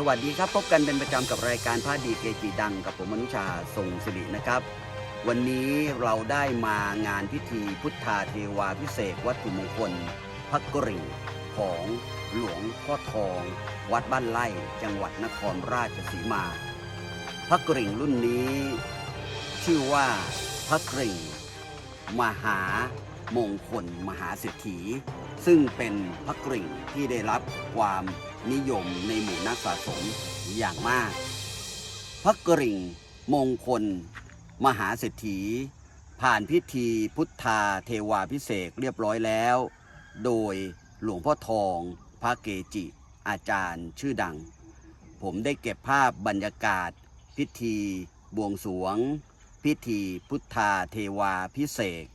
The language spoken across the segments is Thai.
สวัสดีครับพบกันเป็นประจำกับรายการพระดีเกจิดังกับผมมนุชาทรงสิรินะครับ วันนี้เราได้มางานพิธีพุทธาเทวาพิเศษวัตถุมงคลพระกริ่งของหลวงพ่อทอง วัดบ้านไร่จังหวัดนครราชสีมาพระกริ่งรุ่นนี้ ชื่อว่าพระกริ่งมหามงคลมหาเศรษฐีซึ่งเป็นพระกริ่งที่ได้รับความ นิยมในหมู่นักสะสมอย่างมาก พระกริ่งมงคล มหาเศรษฐี ผ่านพิธีพุทธาเทวาพิเศษเรียบร้อยแล้ว โดยหลวงพ่อทองพระเกจิ อาจารย์ชื่อดัง ผมได้เก็บภาพบรรยากาศ พิธีบวงสรวง พิธีพุทธาเทวาพิเศษ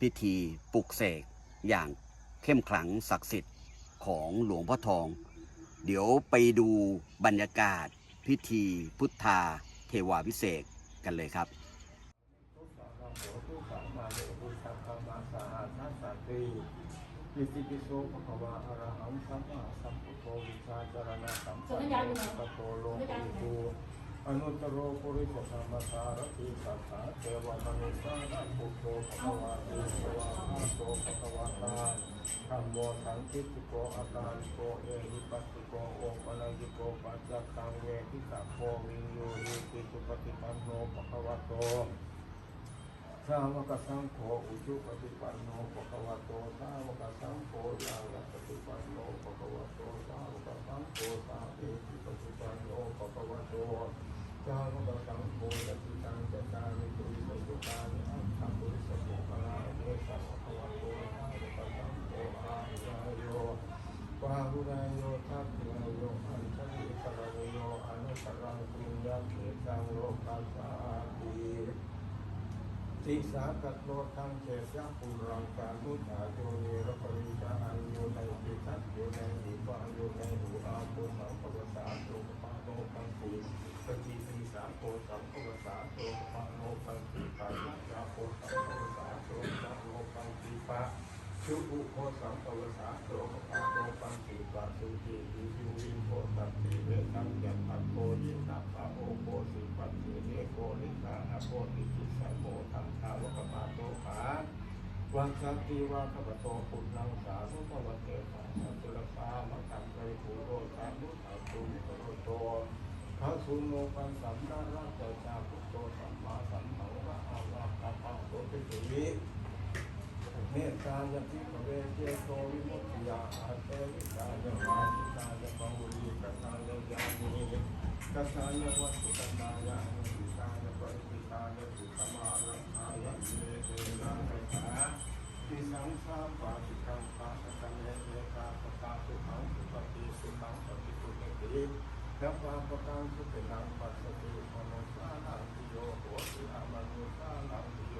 พิธีปลุกเสกอย่างเข้มขลังศักดิ์สิทธิ์ของหลวงพ่อทอง เดี๋ยวไปดูบรรยากาศพิธีพุทธาเทวาพิเศษกันเลยครับทุกสาระโหทุกสามาโลกุสัพพะมาสาหัสสันติปิติปิโสภควะอรหังสัมมาสัมพุทโธวิชาจารณะสัมปันโนปะโตโลกุตุ อนุตโรปุริสธรรมสารติสัทธาเทวมนุสานังพุโธภะควะติสวะหาโตภะควะตาธัมโมสังคิติโกอาการโกเอหิปัสสิโกโอปะนัญิโกปัจจตังเวทิสัพโพวิโยหิติสุปฏิปันโนภะควะโตสาวกสังโฆอุจุปฏิปันโนภะควะโตสาวกสังโฆยาวปฏิปันโนภะควะโตสาวกสังโฆสาเอติปฏิปันโนภคะวะโต สาวกสังโฆยะติตังจตาริปุริสสุตานิอัตถะปุริสโภคลาเนสัภวะโตสาวกสังโฆอาหุรายโยปาหุรายโยทัพพิรายโยอันทะลิสระโยอนุสรังปุญญาเขตังโลกัสสาติติสากัตโลทังเขสะปุรังกาลุตาโยเนรปริจาอันโยในปิทัตโยในหิปะโยในหูอาโกสังปวสาโตปะโนปังปุ ปฏิสีสาโกสังปวสาโตปะโนปังปุปะยัจาโกสังปวสาโตปะโนปังปุปะชุอุโคสังปวสาโตปะโนปังปุปะสุติวิยุวิโคตัตติเวทังยัตถโกยินาภะโอโกสิปัตติเนโกนิสาอโกติจิสัมโมทังทาวกปาโตภาวังสัตติวาคปโตปุณังสาธุภวเตสังสัตุลสามะตังไตรภูโรสามุทัตุ พระสุโนปันสัมมาราชจาพุทโตสัมมาสัมพุทธะอาวาคาปังโตปิตุวิเมตตายพิภเวเจโตวิมุตติยาอาเตวิกายวาสิกายปังวุลีกตายยามิกตาวัตถุกตายานุสิกายปริสิกายสุขมาลังอายะเมเตนะไสาทิสังสาปาสิกังปาสกังเนเนกาปตาสุขังสุปฏิสุขังปฏิปุเตติ ยัปปาปกังสุเปนังปัสสติมนสานังติโยโหติอามนุสานังติโย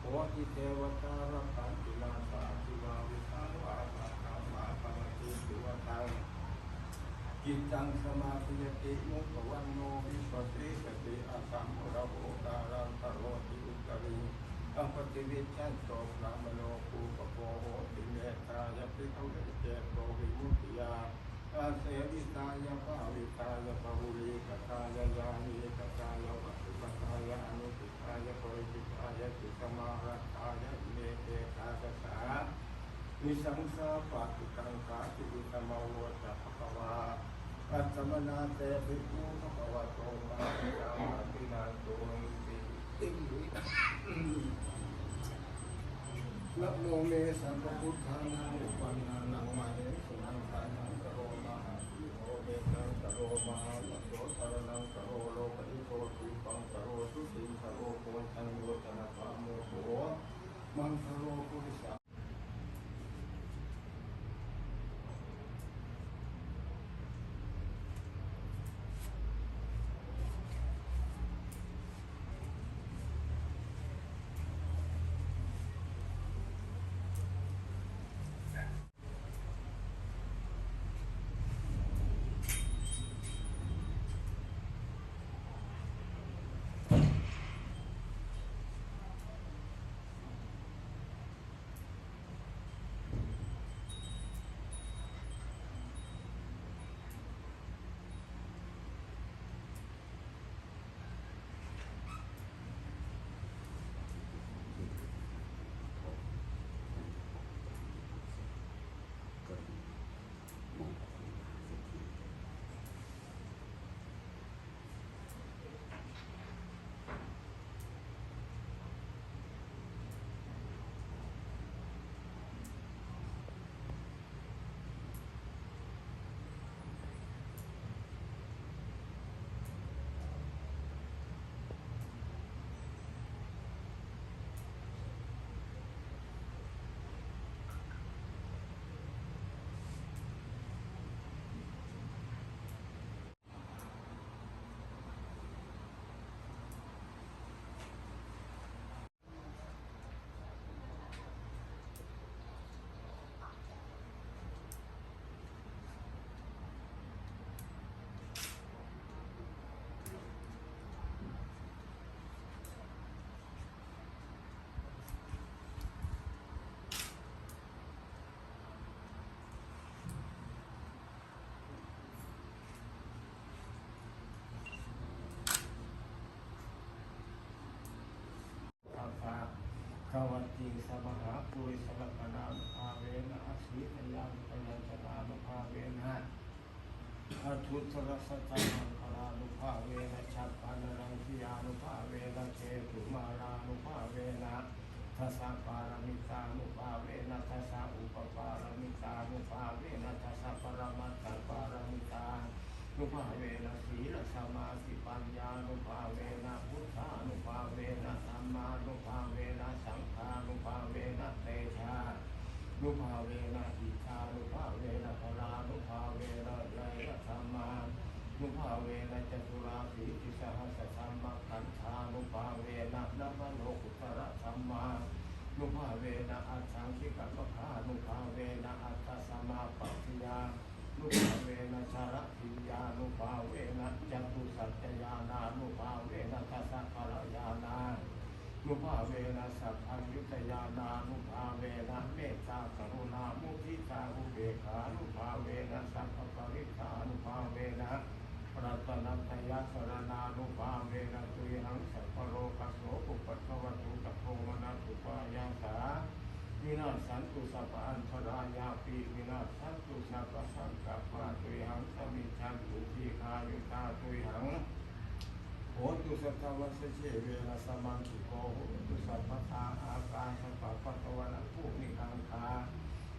โหติเทวตารัตันติลาสาติวาวิสาวาสาธรรมาปะติติวตังกิจจังสมาธิยติมุขวันโนวิปัสสิสติอาสัมภระโอการันตโรติอุตริอัปปติวิชันโตพระมโนภูปโปโหติเมตตายปิทุเรเจโตวิมุตติยา อาเสวิตายภาวิตายปะหุลีกตายยานิกตายวัตถุกตายอนุติตายปริจิตายติสมารัตายเมเตาสสาวิสังสาปะติกังคาติวิตมาวะภะคะวาอัตตมนาเตปิภูภะวะโตมาติยามาตินาโตติติวินะโมเมสัมพุทธานานุปันนานังมาเนสุนังทานังกโรมา อิโอเดนังกโรมาลโสสารนังกโรโลกอิโตติปังกโรสุติงกโรโกชันโยตนะปะโมโหมังสโรปุริสา วัติสมหาปุริสลักนานุภาเวนะอสีตยังปยัญชนานุภาเวนะอัทุตรสตมังคลานุภาเวนะชัพพานังทิยานุภาเวนะเทตุมารานุภาเวนะทัสสะปารมิตานุภาเวนะทัสสะอุปปารมิตานุภาเวนะทัสสะปรมัตถปารมิตานุภาเวนะสีลสมาสิปัญญานุภาเวนะพุทธานุภาเวนะธรรมานุภาเวนะสังฆานุภาเวนะเตชานุภาเวนะอิชานุภาเวนะพลานุภาเวนะไลยธรรมานุภาเวนะจตุราสีติสหัสธรรมขันธานุภาเวนะนัมโลกุตระธรรมา นุภาเวนะอัตถังคิกัปปะนุภาเวนะอัตตสมาปัสสยา นุภาเวนะชารติยานุภาเวนะจตุสัจจยานานุภาเวนะทัสสะภรยานานุภาเวนะสัพพัญยุตยา นานุภาเวนะเมตตากรุณามุทิตาอุเบกานุภาเวนะสัพพปริตานุภาเวนะรัตนัตยสรณานุภาเวนะตุยหังสัพพโลกัสโสปุปปัตถวัตุตะโพมนัสุปายาสาวินาศสันตุสัพพันตรายาปีวินาศสันตุสัพพสังกัปปะตุยหังสมิชันตุทีคายุตาตุยหัง หตุสัทวัสเชเวนะสมังคิโกโหตุสัพพทาอากาสัพพปตตวนะภูมิคังคา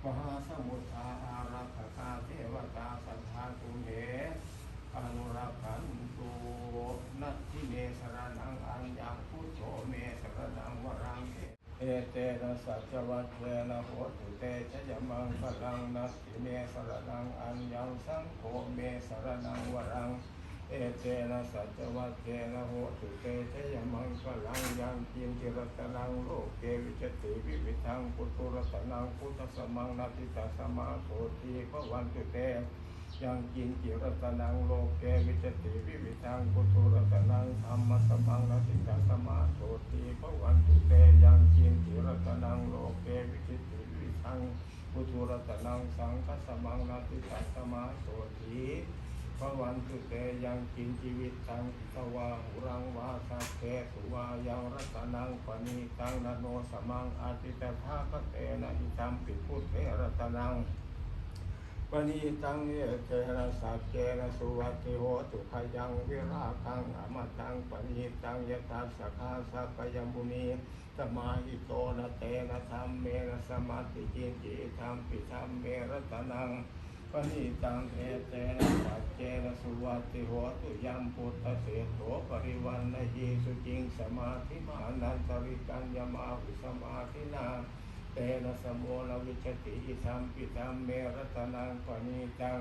มหาสมุทาอารักขาเทวตาสัทธาตุเหอนุรักขันตุนัตถิเมสรนังอัญญังพุทโธเมสรนังวรังเอเอเตนะสัจวัตเวนะโหตุเตชะยมังพลังนัสสิเมสรนังอัญญังสังโฆเมสรนังวรังเเอเตนะสัจวัตเวนะโหตุเตชะยมังพลังยังกินจิรัตนังโลกเกวิจติวิวิทังปุตุรัตนังพุทธสมังนาติตาสมาโสทีพระวันตุเตยังกินจิรัตนังโลกเกวิจติวิวิทังปุตุรัตนังธรรมสมังนาติตาสมาโสทีพระวันตุเตยังกินจิรัตนังโลกเกวิจติวิวิทังปุตุรัตนังสังฆสมังนาติตาสมาโสที พระวันตุเตยังกินชีวิตตังอิทวาหุรังวาสัพเพสุวายังรัตนังปณีตังนโนสมังอาติตถาคเตนะอิตัมปิพุทเทรัตนังปณีตังเยเจนะสัจเจนะสุวัติโหตุขยังวิราคังอมตังปณีตังยตัสสะคาสัพยมุนีสมาหิโตนะเตนะธรรมเมนะสมาธิจินจิธรรมปิธรรมเมรตนัง ปณีตังเอเจนะสัจเจนะสุวัติโหตุยัมพุทธเสโสปริวันนะเยสุจิงสมาธิมานันตริกัญญมาวิสมาธินาเตนะสมโมลวิชติอิทัมปิตัมเมรตนังปณีตัง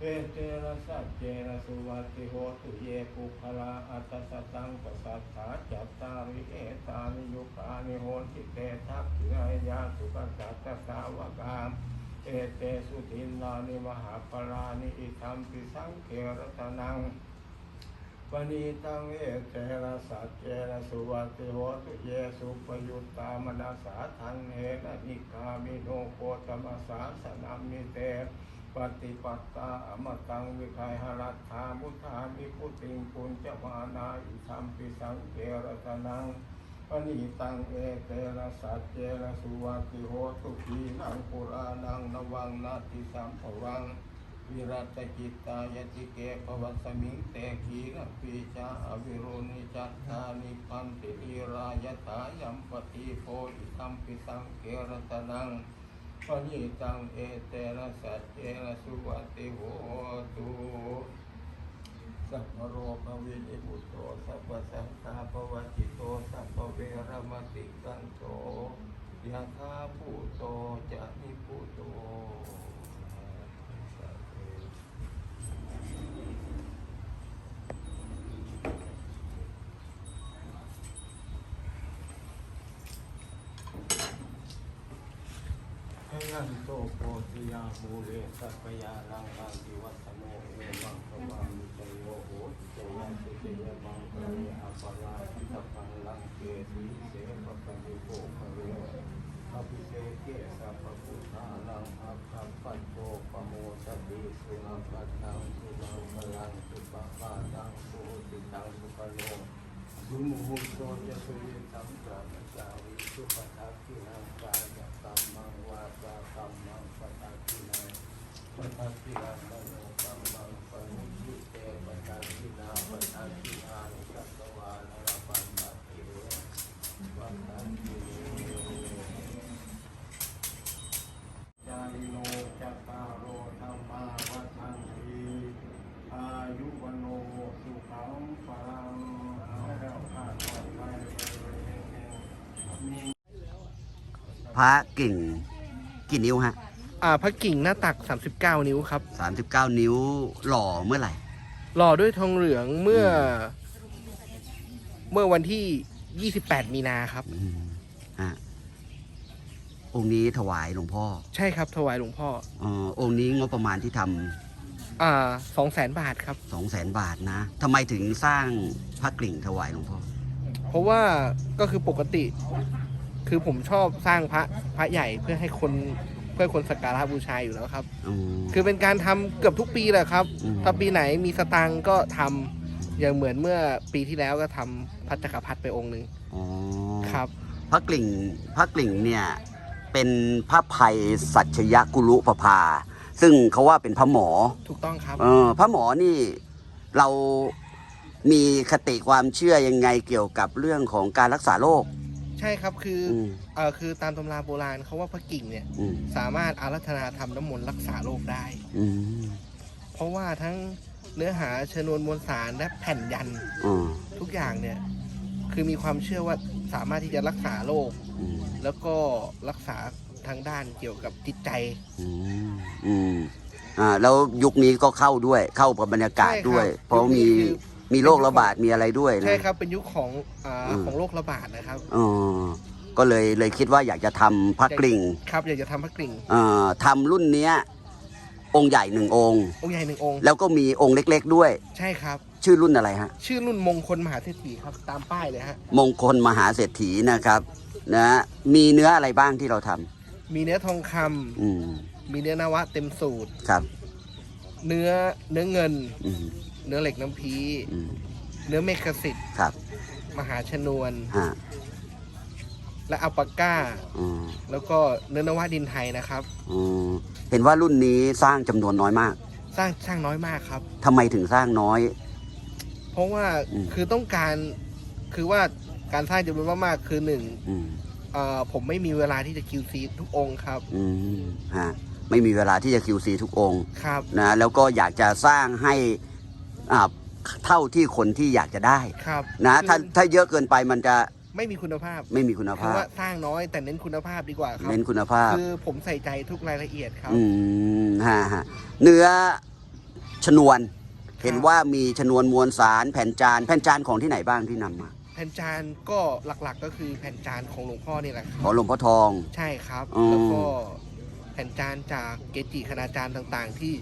เอเตนะสัจเจนะสุวัติโหตุเยปุคลาอัตตสตังปสัทธาจัตตาริเอตานิยุคานิโหติเตทักขินายาสุขสัตตสาวกาม เอเตสุทินนานิมหาปรานิอิทัมปิสังเขรตนังปณีตังเอเจนะสัจเจนะสุวัติโหตุเยสุปยุตตามนาสาทันเหนะนิกามิโนโคตมสาสนามิเตปฏิปัตตาอมตังวิคัยหรัตถามุทามิพุติงปุญจมานาอิสัมปิสังเกรตนัง ปณีตังเอเจนะสัจเจนะสุวัติโหตุขีนังปุรานังนวังนาติสัมภวังวิรัตจิตตายติเกปวัสมิงเตขีรปีชาอวิรุณิจัตตานิพันติลีรายตายัมปติโพอิตัมปิสังเกรตนังปณิตังเอเตนะสัจเจนะสุวัติโหตุ สัพพโรภวินิพุตโตสัพพสังฆาปวัจิโตสัพพเวรมติกันโตยะคาภูโตจะนิพุโต พ ยันโตโพธิยาภูเรสัพยาลังลังติวัตโนเอวังสวามิจโยโหติเจยันติเจยมังคะเรอปราชิตพังลังเกสีเสปะปะริโภคะเรอภิเศกเกสัพพุทธานังอัคคปัจโตปโมสติสุนัปัตตังสุนังพลังสุปะปาตังสุติตังสุปโนสุมุหุโตจะสุยิตังจามิจาวิสุปทักขินังกาย กรรมังวากรรมังปทักขินังปทักขินังมโนกรรมังปณิชิเตปทักขินาปทักขิอาสัตวาลรปันตัติเวปทักขิจาริโนจัตตารโอธรรมาวัฏันติอายุวโนสุขังปรังแล้วขาดปลอดภัยมีพระกิ่ง กี่นิ้วฮะอ่าพระกิ่งหน้าตัก 39 นิ้วครับ 39 นิ้วหล่อเมื่อไหร่ หล่อด้วยทองเหลืองเมื่อ เมื่อวันที่ 28 มีนาครับอืมฮะองค์นี้ถวายหลวงพ่อใช่ครับถวายหลวงพ่ออ๋อองค์นี้งบประมาณที่ทอ่าสองแสนบาทครับำสองแสนบาทนะทำไมถึงสร้างพระกลิ่งถวายหลวงพ่อ เพราะว่าก็คือปกติ คือผมชอบสร้างพระพระใหญ่เพื่อให้คนเพื่อคนสักการะบูชาอยู่แล้วครับ อืม คือเป็นการทำเกือบทุกปีแหละครับ อืม ถ้าปีไหนมีสตังค์ก็ทำอย่างเหมือนเมื่อปีที่แล้วก็ทำพระจักรพรรดิไปองค์หนึ่งอ๋อครับ พระกลิ่งพระกลิ่งเนี่ยเป็นพระภัยสัชยกุลุปภา ซึ่งเขาว่าเป็นพระหมอ ถูกต้องครับ เออพระหมอนี่เรามีคติความเชื่อยังไงเกี่ยวกับเรื่องของการรักษาโรคใช่ครับคือออืมเออคือตามตำราโบราณเขาว่าพระกิ่งเนี่ยอืมสามารถอารัธนาทำน้ำมนต์รักษาโรคได้ อืมเพราะว่าทั้งเนื้อหาชนวนมวลสารและแผ่นยันอืมทุกอย่างเนี่ยคือมีความเชื่อว่าสามารถที่จะรักษาโรคอืมแล้วก็รักษาทางด้านเกี่ยวกับจิตใจอืมอืมอ่าแล้วยุคนี้ก็เข้าด้วยเข้ากับบรรยากาศใช่ครับด้วย เพราะยุคนี้มี คือ มีโรคระบาดมีอะไรด้วยนะ ใช่ครับเป็นยุคของอ่าอืม ของโรคระบาดนะครับอ๋อก็เลยเลยคิดว่าอยากจะทำพระกลิ่งครับอยากจะทำพระกลิ่งเอ่อทำรุ่นเนี้ย องค์ใหญ่หนึ่งองค์ องค์ใหญ่หนึ่งองค์แล้วก็มีองค์เล็กๆด้วย ใช่ครับ ชื่อรุ่นอะไรฮะ ชื่อรุ่นมงคลมหาเศรษฐีครับตามป้ายเลยฮะมงคลมหาเศรษฐีนะครับ นะ มีเนื้ออะไรบ้างที่เราทำมีเนื้อทองคำอืมมีเนื้อนวะเต็มสูตร ครับ เนื้อเนื้อเงิน อืมเนื้อเหล็กน้ำพีอืมเนื้อเมฆสิทธิ์ครับมหาชนวน ฮะและอัลปาก้า อืมแล้วก็เนื้อนวะดินไทยนะครับ อืมเห็นว่ารุ่นนี้สร้างจำนวนน้อยมากสร้างสร้างน้อยมากครับ ทำไมถึงสร้างน้อย เพราะว่าอืม คือต้องการคือว่าการสร้างจำนวนมากๆคือหนึ่งอืมเอ่อผมไม่มีเวลาที่จะ QC ทุกองค์ครับ อืมฮะ ไม่มีเวลาที่จะ QC ทุกองค์ครับ นะแล้วก็อยากจะสร้างให้อ่าเท่าที่คนที่อยากจะได้ครับนะคือถ้าถ้าเยอะเกินไปมันจะไม่มีคุณภาพไม่มีคุณคือภาพว่าสร้างน้อยแต่เน้นคุณภาพดีกว่าครับ เน้นคุณภาพ คือผมใส่ใจทุกรายละเอียดครับ อืมฮะฮะเนื้อชนวน เห็นว่ามีชนวนมวลสารแผ่นจานแผ่นจานของที่ไหนบ้างที่นำมาแผ่นจานก็หลักๆก็คือแผ่นจานของหลวงพ่อนี่แหละครับขอหลวงพ่อทอง ใช่ครับอืมแล้วก็ แผ่นจานจากเกจิคณาจารย์ต่างๆ ที่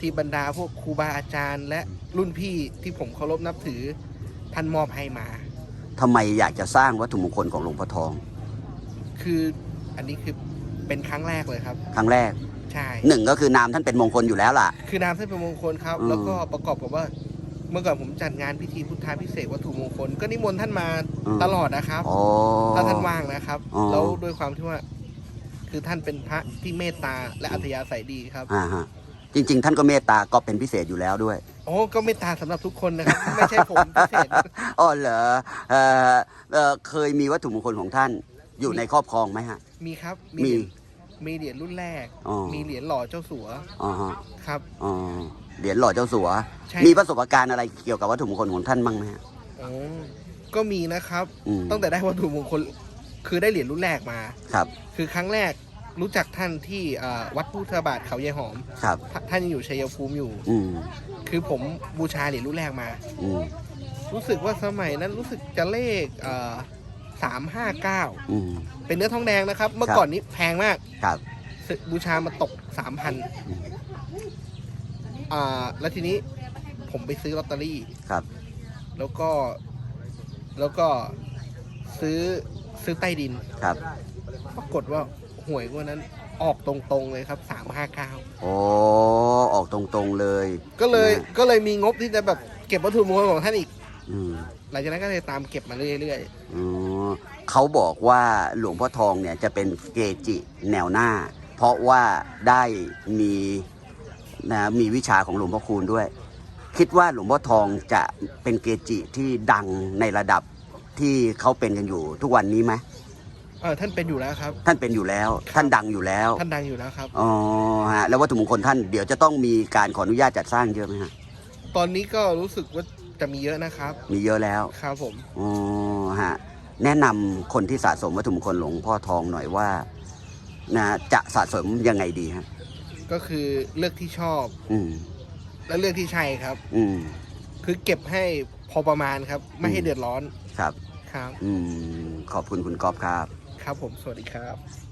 ที่บรรดาพวกครูบาอาจารย์ และรุ่นพี่ที่ผมเคารพนับถือท่านมอบให้มา ทำไมอยากจะสร้างวัตถุมงคลของหลวงพ่อทอง คืออันนี้คือเป็นครั้งแรกเลยครับ ครั้งแรกใช่ หนึ่งก็คือนามท่านเป็นมงคลอยู่แล้วล่ะ คือนามท่านเป็นมงคลครับ อืม แล้วก็ประกอบกับว่า เมื่อก่อนผมจัดงานพิธีพุทธาพิเศษกวัตถุมงคล ก็นิมนต์ท่านมาตลอดนะครับ อ๋อ ถ้าท่านว่างนะครับ อ๋อ แล้วด้วยความที่ว่า คือท่านเป็นพระที่เมตตาและอัธยาศัยดีครับอ่าฮะจริง ๆ ท่านก็เมตตาก็เป็นพิเศษอยู่แล้วด้วย โอ้ก็เมตตาสำหรับทุกคนนะครับ ไม่ใช่ผมพิเศษอ๋อเหรอเออเออเคยมีวัตถุมงคลของท่านอยู่ในครอบครองไหมฮะ มีครับมีเหรียญมีเหรียญรุ่นแรก อ๋อ มีเหรียญหล่อเจ้าสัวอ๋อฮะครับ อ๋อเหรียญหล่อเจ้าสัว ใช่ มีประสบการณ์อะไรเกี่ยวกับวัตถุมงคลของท่านบ้างไหมฮะอ๋อก็มีนะครับ อืม ตั้งแต่ได้วัตถุมงคล คือได้เหรียญรุ่นแรกมา ครับ คือครั้งแรกรู้จักท่านที่อ่าวัดพุทธบาทเขายายหอม ครับท่าท่านยังอยู่ชัยภูมิอยู่ อืมคือผมบูชาเหรียญรุ่นแรกมา อืมรู้สึกว่าสมัยนั้นรู้สึกจะเลขสามห้าเก้าอืม เป็นเนื้อทองแดงนะครับ เมื่อครับ ก่อนนี้แพงมากครับซื้อบูชามาตกสามพันอืม อ่าแล้วทีนี้ผมไปซื้อลอตเตอรี่ ครับ แล้วก็แล้วก็ซื้อ ซื้อใต้ดิน ครับ ปรากฏว่าหวยงวันนั้นออกตรงๆเลยครับสามห้าเก้าโอ้ออกตรงๆเลยก็เลยนะก็เลยมีงบที่จะแบบเก็บวัตถุมงคลของท่านอีก อืมหลังจากนั้นก็เลยตามเก็บมาเรื่อยอ๋อเขาบอกว่าหลวงพ่อทองเนี่ยจะเป็นเกจิแนวหน้า เพราะว่าได้มีนะมีวิชาของหลวงพ่อคูณด้วย คิดว่าหลวงพ่อทองจะเป็นเกจิที่ดังในระดับ ที่เขาเป็นกันอยู่ทุกวันนี้ไหมเออท่านเป็นอยู่แล้วครับ ท่านเป็นอยู่แล้ว ท่านดังอยู่แล้วท่านดังอยู่แล้วครับ อ๋อฮะแล้ววัตถุมงคลท่านเดี๋ยวจะต้องมีการขออนุญาตจัดสร้างเยอะไหมฮะตอนนี้ก็รู้สึกว่าจะมีเยอะนะครับ มีเยอะแล้วครับผม อ๋อฮะแนะนำคนที่สะสมวัตถุมงคลหลวงพ่อทองหน่อยว่านะจะสะสมยังไงดีฮะก็คือเลือกที่ชอบอืม และเลือกที่ใช่ครับ อืม คือเก็บให้พอประมาณครับ ไม่ให้เดือดร้อน ครับ ครับ อืมขอบคุณคุณก๊อฟครับ ครับผม สวัสดีครับ